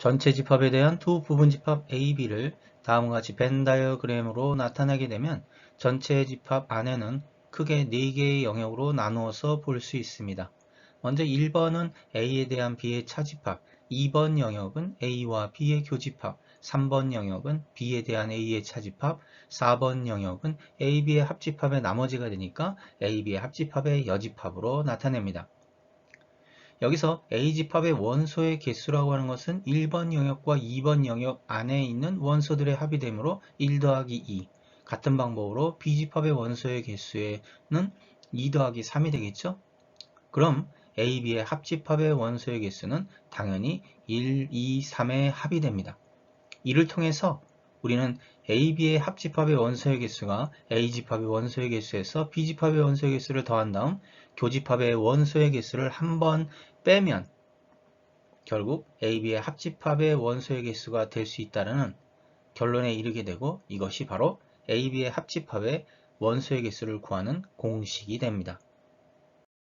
전체 집합에 대한 두 부분 집합 A, B를 다음과 같이 벤 다이어그램으로 나타내게 되면 전체 집합 안에는 크게 4개의 영역으로 나누어서 볼 수 있습니다. 먼저 1번은 A에 대한 B의 차집합, 2번 영역은 A와 B의 교집합, 3번 영역은 B에 대한 A의 차집합, 4번 영역은 A, B의 합집합의 나머지가 되니까 A, B의 합집합의 여집합으로 나타냅니다. 여기서 A집합의 원소의 개수라고 하는 것은 1번 영역과 2번 영역 안에 있는 원소들의 합이 되므로 1 더하기 2 같은 방법으로 B집합의 원소의 개수에는 2 더하기 3이 되겠죠? 그럼 A, B의 합집합의 원소의 개수는 당연히 1, 2, 3의 합이 됩니다. 이를 통해서 우리는 A, B의 합집합의 원소의 개수가 A집합의 원소의 개수에서 B집합의 원소의 개수를 더한 다음 교집합의 원소의 개수를 한 번 빼면 결국 A, B의 합집합의 원소의 개수가 될 수 있다는 결론에 이르게 되고 이것이 바로 A, B의 합집합의 원소의 개수를 구하는 공식이 됩니다.